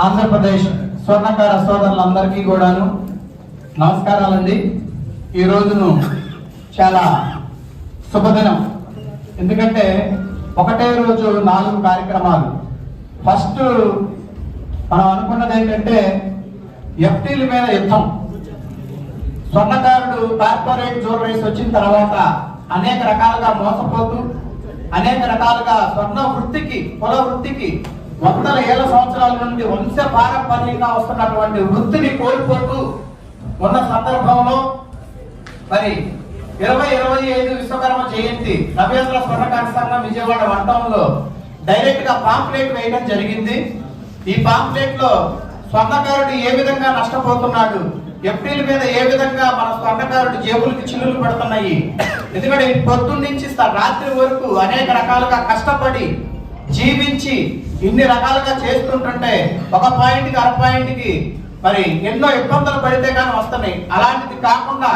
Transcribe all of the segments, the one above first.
ఆంధ్రప్రదేశ్ స్వర్ణకార సోదరులందరికీ కూడాను నమస్కారాలండి. ఈ రోజును చాలా శుభదినం. ఎందుకంటే ఒకటే రోజు నాలుగు కార్యక్రమాలు. ఫస్ట్ మనం అనుకున్నది ఏంటంటే ఎఫ్టీల మీద యుద్ధం. స్వర్ణకారుడు కార్పొరేట్ జ్యువెలరీస్ వచ్చిన తర్వాత అనేక రకాలుగా మోసపోతూ అనేక రకాలుగా స్వర్ణ వృత్తికి కుల వృత్తికి వందల ఏళ్ళ సంవత్సరాల నుండి వంశ పారంపర్యంగా వస్తున్నటువంటి వృత్తిని కోల్పోతూ ఉన్న సందర్భంలో మరి ఇరవై ఇరవై ఐదు విశ్వకర్మ జయంతి నవేంద్ర స్వర్ణకాంత సంఘం విజయవాడ వంటంలో డైరెక్ట్గా పాంప్లెట్ వేయడం జరిగింది. ఈ పాంప్లెట్లో స్వర్ణకారుడు ఏ విధంగా నష్టపోతున్నాడు? ఎఫ్టీల మీద ఏ విధంగా మన స్వర్ణకారుడు జేబులకి చిల్లులు పడుతున్నాయి? ఎందుకంటే పొద్దున్న నుంచి రాత్రి వరకు అనేక రకాలుగా కష్టపడి జీవించి ఇన్ని రకాలుగా చేస్తుంటుంటే ఒక పాయింట్కి అర పాయింట్కి మరి ఎన్నో ఇబ్బందులు పడితే కానీ వస్తున్నాయి. అలాంటిది కాకుండా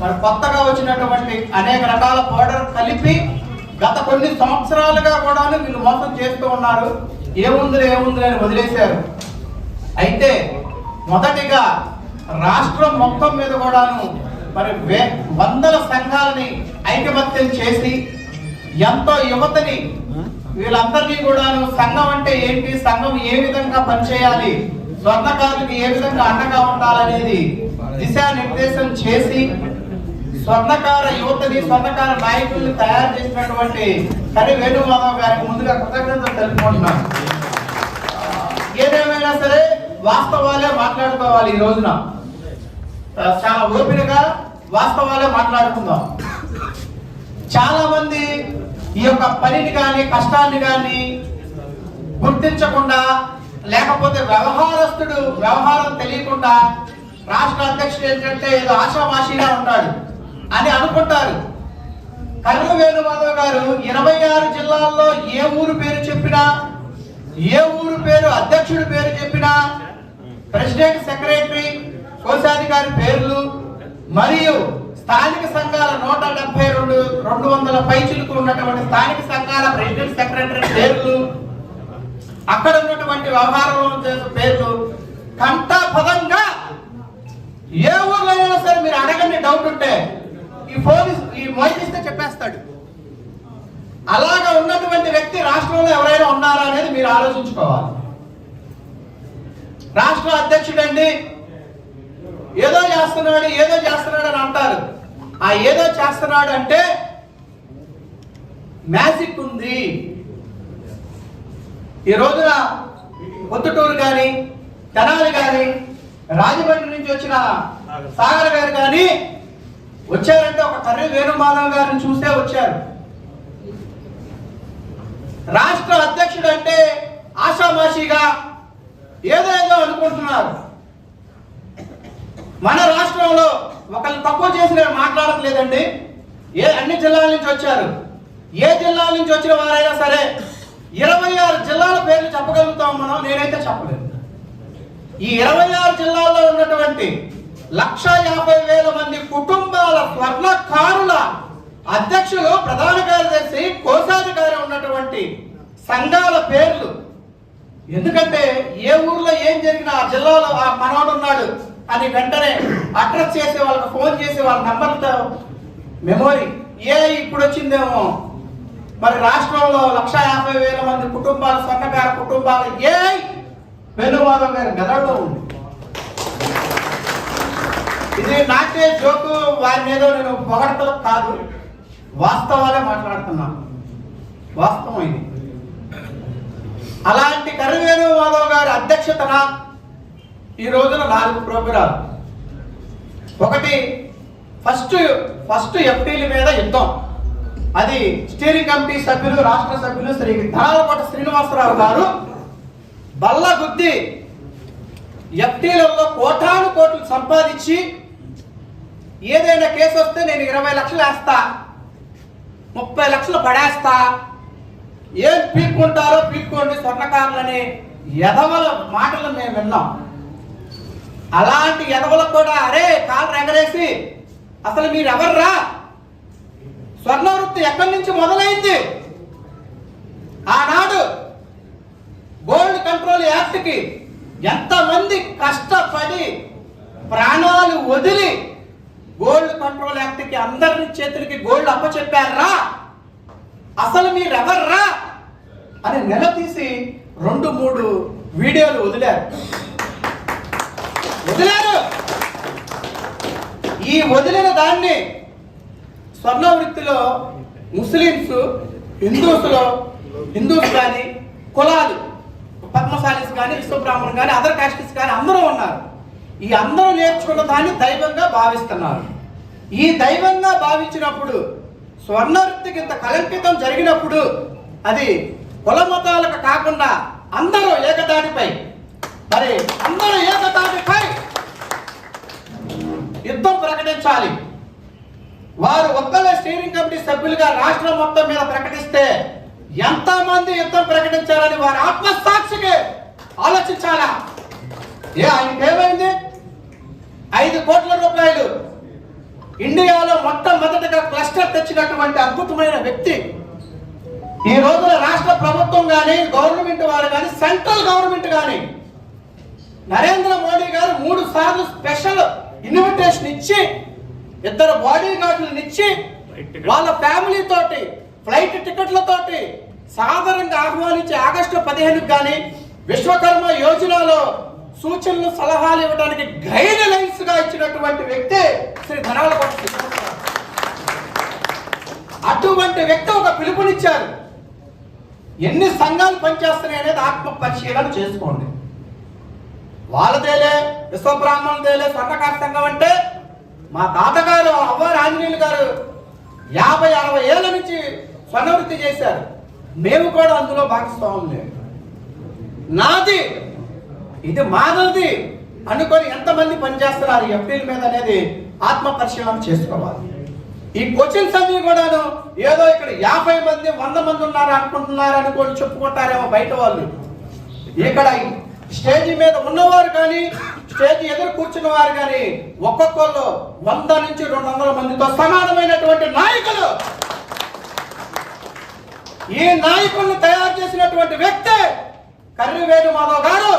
మరి కొత్తగా వచ్చినటువంటి అనేక రకాల పౌడర్ కలిపి గత కొన్ని సంవత్సరాలుగా కూడా వీళ్ళు మోసం చేస్తూ ఉన్నారు. ఏముంది ఏముంది అని వదిలేశారు. అయితే మొదటిగా రాష్ట్రం మొత్తం మీద కూడాను మరి వే- వందల సంఘాలని ఐకమత్యం చేసి ఎంతో యువతని వీళ్ళందరినీ కూడాను సంఘం అంటే ఏంటి? సంఘం ఏ విధంగా పనిచేయాలి? స్వర్ణకారులకు ఏ విధంగా అండగా ఉండాలనేది దిశానిర్దేశం చేసి స్వర్ణకార యువతని స్వర్ణకార నాయకుల్ని తయారు చేసినటువంటి కరి వేణుమాధవ్ గారికి ముందుగా కృతజ్ఞతలు తెలుపుకుంటున్నాను ఏదేమైనా సరే వాస్తవాలే మాట్లాడుకోవాలి ఈ రోజున. చాలా ఓపికగా వాస్తవాలే మాట్లాడుకుందాం. చాలా మంది ఈ యొక్క పనిని కానీ కష్టాన్ని కానీ గుర్తించకుండా లేకపోతే వ్యవహారస్తుడు వ్యవహారం తెలియకుండా రాష్ట్ర అధ్యక్షుడు ఏంటంటే ఏదో ఆశామాషిగా ఉంటాడు అని అనుకుంటారు. కర్ర వేణుమాధవ్ గారు ఇరవై ఆరు జిల్లాల్లో ఏ ఊరు పేరు చెప్పినా ఏ ఊరు పేరు అధ్యక్షుడి పేరు చెప్పినా ప్రెసిడెంట్ సెక్రటరీ కోశాధికారి పేర్లు మరియు స్థానిక సంఘాల నూట డెబ్బై రెండు రెండు వందల పైచులకు ఉన్నటువంటి స్థానిక సంఘాల ప్రెసిడెంట్ సెక్రటరీ పేర్లు అక్కడ ఉన్నటువంటి వ్యవహారంలో చేసే పేర్లు కంఠ పదంగా ఏ ఊర్లో అయినా సరే మీరు అడగండి డౌట్ ఉంటే ఈ ఫోన్ ఇస్- ఈ మైక్ ఇస్తే చెప్పేస్తాడు. అలాగా ఉన్నటువంటి వ్యక్తి రాష్ట్రంలో ఎవరైనా ఉన్నారా అనేది మీరు ఆలోచించుకోవాలి. రాష్ట్ర అధ్యక్షుడండి ఏదో చేస్తున్నాడు ఏదో చేస్తున్నాడు అని అంటారు. ఆ ఏదో చేస్తున్నాడు అంటే మ్యాజిక్ ఉంది. ఈ రోజున పొద్దుటూరు కానీ తెనాలి కానీ రాజమండ్రి నుంచి వచ్చిన సాగర్ గారు కానీ వచ్చారంటే ఒక కర్రీ వేణుమాధవ్ గారిని చూస్తే వచ్చారు. రాష్ట్ర అధ్యక్షుడు అంటే ఆషామాషిగా ఏదో ఏదో అనుకుంటున్నారు. మన రాష్ట్రంలో ఒకళ్ళు తక్కువ చేసిన మాట్లాడట్లేదండి. ఏ అన్ని జిల్లాల నుంచి వచ్చారు? ఏ జిల్లాల నుంచి వచ్చిన వారైనా సరే ఇరవై ఆరు జిల్లాల పేర్లు చెప్పగలుగుతాం మనం నేనైతే చెప్పలేదు ఈ ఇరవై ఆరు జిల్లాల్లో ఉన్నటువంటి లక్ష యాభై వేల మంది కుటుంబాల స్వర్ణకారుల అధ్యక్షులు ప్రధాన కార్యదర్శి కోశాధికారి ఉన్నటువంటి సంఘాల పేర్లు. ఎందుకంటే ఏ ఊర్లో ఏం జరిగినా ఆ జిల్లాలో ఆ మనవాడు ఉన్నాడు. అని వెంటనే అడ్రస్ చేసే వాళ్ళకి ఫోన్ చేసే వాళ్ళ నంబర్తో మెమొరీ ఏ ఇప్పుడు వచ్చిందేమో? మరి రాష్ట్రంలో లక్ష యాభై వేల మంది కుటుంబాలు స్వర్ణకార కుటుంబాలు ఏ వేణుమాధవ్ గారి మెదడులో ఉంది. ఇది నాకే జోకు వారి ఏదో నేను పొగడతలు కాదు. వాస్తవాలే మాట్లాడుతున్నాను వాస్తవం ఇది. అలాంటి కరివేణు మాధవ్ గారి అధ్యక్షతన ఈ రోజున నాలుగు ప్రోగ్రాం ఒకటి ఫస్ట్ ఫస్ట్ ఎంపీల మీద యుద్ధం. అది స్టీరింగ్ కమిటీ సభ్యులు రాష్ట్ర సభ్యులు శ్రీ ధనాలకోట శ్రీనివాసరావు గారు బల్ల బుద్ధి ఎఫ్టీలలో కోటాను కోట్లు సంపాదించి ఏదైనా కేసు వస్తే నేను ఇరవై లక్షలు వేస్తా ముప్పై లక్షలు పడేస్తా. ఏం పీక్కుంటారో పీక్కోండి స్వర్ణకారులని ఎదవల మాటలు మేము విన్నాం. అలాంటి ఎదవలకు కూడా అరే కాళ్ళు ఎగరేసి అసలు మీరెవర్రా? స్వర్ణ వృత్తి ఎక్కడి నుంచి మొదలైంది? ఆనాడు గోల్డ్ కంట్రోల్ యాక్ట్కి ఎంతమంది కష్టపడి ప్రాణాలు వదిలి గోల్డ్ కంట్రోల్ యాక్ట్కి అందరి చేతులకి గోల్డ్ అప్పచెప్పారా? అసలు మీరెవర్రా? అని నిలదీసి రెండు మూడు వీడియోలు వదిలారు. వదిలారు. ఈ వదిలిన దాన్ని స్వర్ణ వృత్తిలో ముస్లిమ్స్ హిందూస్లో హిందూస్ కానీ కులాలు పద్మశాలీస్ కానీ విశ్వబ్రాహ్మణ్ కానీ అదర్ కాస్టిస్ కానీ అందరూ ఉన్నారు. ఈ అందరూ నేర్చుకున్న దాన్ని దైవంగా భావిస్తున్నారు. ఈ దైవంగా భావించినప్పుడు స్వర్ణ వృత్తికి ఇంత కలంకితం జరిగినప్పుడు అది కుల మతాలకు కాకుండా అందరూ ఏకదాటిపై మరి అందరూ ఏకదాటిపై యుద్ధం ప్రకటించాలి. వారు ఒక్కలే స్టీరింగ్ కమిటీ సభ్యులుగా రాష్ట్రం మొత్తం మీద ప్రకటిస్తే ఎంత మంది యుద్ధం ప్రకటించాలని వారి ఆత్మసాక్షికి ఆలోచించాలా? ఏ ఆయనకి ఏమైంది? ఐదు కోట్ల రూపాయలు. ఇండియాలో మొట్టమొదటిగా క్లస్టర్ తెచ్చినటువంటి అద్భుతమైన వ్యక్తి. ఈ రోజున రాష్ట్ర ప్రభుత్వం కానీ గవర్నమెంట్ వారు కానీ సెంట్రల్ గవర్నమెంట్ కానీ నరేంద్ర మోడీ గారు మూడు ఇన్విటేషన్ ఇచ్చి ఇద్దరు బాడీ గార్డులను ఇచ్చి వాళ్ళ ఫ్యామిలీ తోటి ఫ్లైట్ టికెట్లతోటి సాధారణంగా ఆహ్వానించి ఆగస్టు పదిహేనుకి కానీ విశ్వకర్మ యోజనలో సూచనలు సలహాలు ఇవ్వడానికి గైడ్ లైన్స్గా ఇచ్చినటువంటి వ్యక్తి శ్రీ ధనాల అటువంటి వ్యక్తి ఒక పిలుపునిచ్చారు. ఎన్ని సంఘాలు పనిచేస్తున్నాయి అనేది ఆత్మ పరిశీలన చేసుకోండి. వాళ్ళదేలే విశ్వబ్రాహ్మణుదేలే స్వర్ణకార సంఘం అంటే మా తాతగారు అవ్వ రాజనీయులు గారు యాభై అరవై ఏళ్ళ నుంచి స్వర్ణవృత్తి చేశారు. మేము కూడా అందులో భాగస్వాములే నాది ఇది మానది అనుకొని ఎంతమంది పనిచేస్తున్నారు ఎంపీల మీద అనేది ఆత్మ పరిశీలన చేసుకోవాలి. ఈ క్వశ్చన్స్ అన్ని కూడాను ఏదో ఇక్కడ యాభై మంది వంద మంది ఉన్నారు అనుకుంటున్నారు అనుకోని చెప్పుకుంటారేమో బయట వాళ్ళు. ఇక్కడ స్టేజి మీద ఉన్నవారు కానీ స్టేజ్ ఎదురు కూర్చున్న వారు కానీ ఒక్కొక్కళ్ళు వంద నుంచి రెండు వందల మందితో సమానమైనటువంటి నాయకులు. ఈ నాయకులను తయారు చేసినటువంటి వ్యక్తి కర్రివేణు మాధవ్ గారు.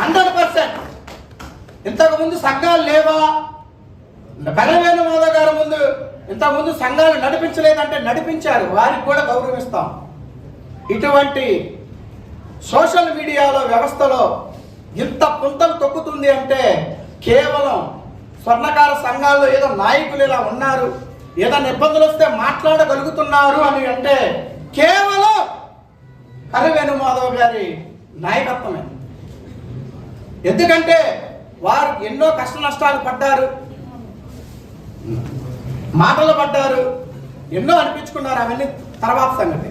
Hundred percent. ఇంతకు ముందు సంఘాలు లేవా? కర్రివేణు మాధవ్ గారు ముందు ఇంతకుముందు సంఘాలు నడిపించలేదంటే నడిపించారు. వారికి కూడా గౌరవిస్తాం ఇటువంటి సోషల్ మీడియాలో వ్యవస్థలో ఇంత పుంతలు తొక్కుతుంది అంటే కేవలం స్వర్ణకార సంఘాల్లో ఏదో నాయకులు ఇలా ఉన్నారు ఏదైనా ఇబ్బందులు వస్తే మాట్లాడగలుగుతున్నారు అని అంటే కేవలం కరవేణు మాధవ్ గారి నాయకత్వమే. ఎందుకంటే వారు ఎన్నో కష్ట నష్టాలు పడ్డారు మాటలు పడ్డారు ఎన్నో అనిపించుకున్నారు అవన్నీ తర్వాత సంగతి.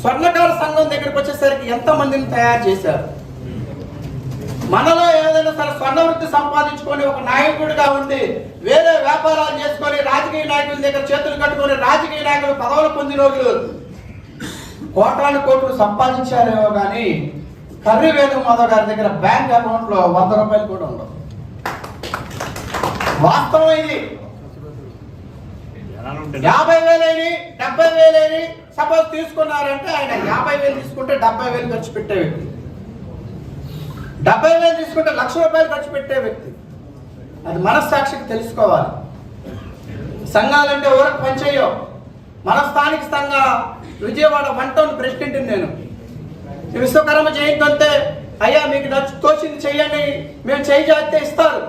స్వర్ణకార సంఘం దగ్గరికి వచ్చేసరికి ఎంత మందిని తయారు చేశారు? మనలో ఏదైనా సరే స్వర్ణ వృత్తి సంపాదించుకొని ఒక నాయకుడిగా ఉండి వేరే వ్యాపారాలు చేసుకొని రాజకీయ నాయకుల దగ్గర చేతులు కట్టుకొని రాజకీయ నాయకులు పదవులు పొందిన రోజులు. కోటాను కోట్లు సంపాదించారేమో కానీ కర్రీ వేణు మాధవ్ గారి దగ్గర బ్యాంక్ అకౌంట్లో వంద రూపాయలు కూడా ఉండవు. వాస్తవం ఇది. యాభై వేలేని డెబ్బై వేలేని సపోజ్ తీసుకున్నారంటే ఆయన యాభై వేలు తీసుకుంటే డెబ్బై వేలు ఖర్చు పెట్టే వ్యక్తి. డెబ్బై వేలు తీసుకుంటే లక్ష రూపాయలు ఖర్చు పెట్టే వ్యక్తి. అది మనస్సాక్షికి తెలుసుకోవాలి. సంఘాలంటే ఊరకు పనిచేయవు మన స్థానిక సంఘ విజయవాడ వన్ టౌన్ ప్రెసిడెంట్ నేను. విశ్వకర్మ జయంతి అయ్యా మీకు నచ్చు తోచింది చెయ్యండి మేము చేయి ఇస్తారు.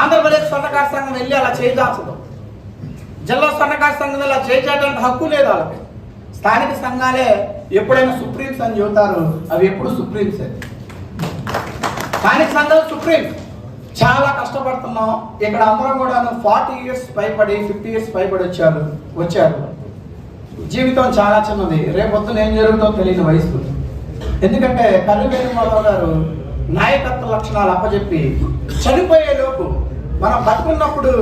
ఆంధ్రప్రదేశ్ స్వర్ణకార సంఘం వెళ్ళి అలా చేయజాల్చదు జిల్లా సన్నకారు సంఘం ఇలా చేయడానికి హక్కు లేదు వాళ్ళకి. స్థానిక సంఘాలే ఎప్పుడైనా సుప్రీంస్ అని చెబుతారు అవి ఎప్పుడు సుప్రీంసే స్థానిక సంఘాలు సుప్రీం. చాలా కష్టపడుతున్నాం. ఇక్కడ అందరం కూడా ఫార్టీ ఇయర్స్ పైబడి ఫిఫ్టీ ఇయర్స్ పైబడి వచ్చారు వచ్చారు. జీవితం చాలా చిన్నది. రేపొద్దున ఏం జరుగుతుందో తెలియని వయసు. ఎందుకంటే కర్రివేణు మాధవ్ గారు నాయకత్వ లక్షణాలు అప్పచెప్పి చనిపోయే లోపు మనం బతుకున్నప్పుడు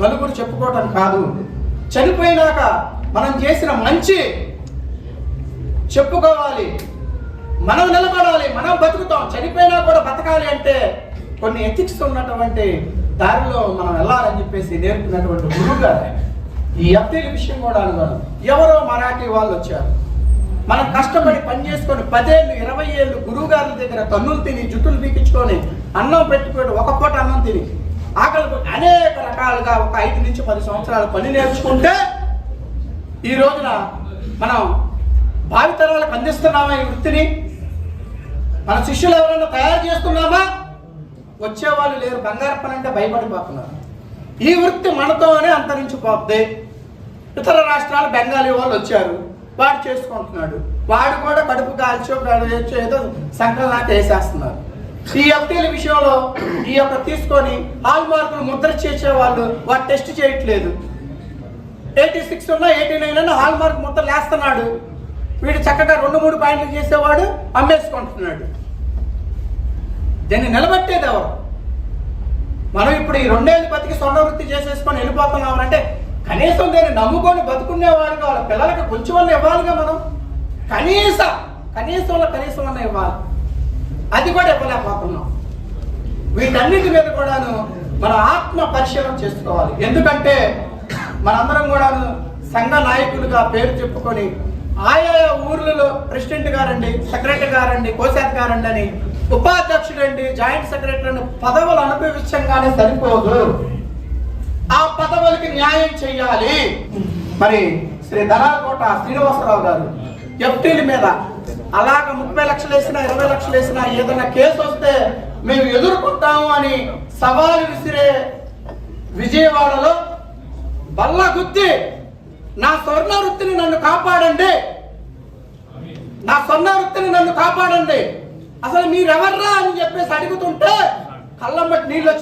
నలుగురు చెప్పుకోవటం కాదు. చనిపోయినాక మనం చేసిన మంచి చెప్పుకోవాలి. మనం నిలబడాలి మనం బతుకుతాం. చనిపోయినా కూడా బతకాలి అంటే కొన్ని ఎథిక్స్ ఉన్నటువంటి దారిలో మనం వెళ్ళాలని చెప్పేసి నేర్పినటువంటి గురువు గారు. ఈ ఎఫ్టీల విషయం కూడా అనుకోను. ఎవరో మరాఠీ వాళ్ళు వచ్చారు. మనం కష్టపడి పని చేసుకొని పదేళ్ళు ఇరవై ఏళ్ళు గురువు గారి దగ్గర తన్నులు తిని జుట్టులు పీకించుకొని అన్నం పెట్టుకొని ఒక పూట అన్నం తిని ఆకలి అనేక రకాలుగా ఒక ఐదు నుంచి పది సంవత్సరాలు పని నేర్చుకుంటే ఈ రోజున మనం భావితరాలకు అందిస్తున్నామా ఈ వృత్తిని? మన శిష్యులు ఎవరైనా తయారు చేస్తున్నామా? వచ్చేవాళ్ళు లేరు బంగారు పని అంటే భయపడిపోతున్నారు. ఈ వృత్తి మనతోనే అంతరించిపోద్ది. ఇతర రాష్ట్రాలు బెంగాలీ వాళ్ళు వచ్చారు వాడు చేసుకుంటున్నాడు. వాడు కూడా కడుపు కాల్చో కాల్చో ఏదో సంకలనాకి వేసేస్తున్నారు ఈ ఎఫ్టీల విషయంలో ఈ యొక్క తీసుకొని హాల్ మార్కులు ముద్ర చేసే వాళ్ళు వారు టెస్ట్ చేయట్లేదు. ఎయిటీ సిక్స్ ఉన్నా ఎయిటీ నైన్ అన్న హాల్ మార్క్ ముద్ర లేస్తున్నాడు. వీడు చక్కగా రెండు మూడు పాయింట్లు చేసేవాడు అమ్మేసుకుంటున్నాడు. దీన్ని నిలబెట్టేది ఎవరు? మనం ఇప్పుడు ఈ రెండేళ్ళు బతికి స్వర్ణ వృత్తి చేసేసుకొని వెళ్ళిపోతున్నాం అంటే కనీసం దీన్ని నమ్ముకొని బతుకునేవాళ్ళు వాళ్ళ పిల్లలకి కొంచెం అన్న ఇవ్వాలిగా మనం. కనీస కనీసంలో కనీసం అన్న ఇవ్వాలి. అది కూడా ఇవ్వలేకపోతున్నాం. వీటన్నిటి మీద కూడాను మన ఆత్మ పరిశీలన చేసుకోవాలి. ఎందుకంటే మనందరం కూడాను సంఘ నాయకులుగా పేరు చెప్పుకొని ఆయా ఊర్లలో ప్రెసిడెంట్ గారండి సెక్రటరీ గారండి కోశాధికారండి అని ఉపాధ్యక్షుడండి జాయింట్ సెక్రటరీ అని పదవులు అనుభవించంగానే సరిపోదు. ఆ పదవులకి న్యాయం చేయాలి మరి శ్రీ ధరాకోట శ్రీనివాసరావు గారు ఎఫ్టీల మీద అలాగ ముప్పై లక్షలు వేసినా ఇరవై లక్షలు వేసినా ఏదైనా కేసు వస్తే మేము ఎదుర్కొంటాము అని సవాలు విసిరే విజయవాడలో బల్ల గుత్తి నా స్వర్ణ వృత్తిని నన్ను కాపాడండి. నా స్వర్ణ వృత్తిని నన్ను కాపాడండి. అసలు మీరెవర్రా అని చెప్పేసి అడుగుతుంటే కళ్ళమ్మటి నీళ్ళు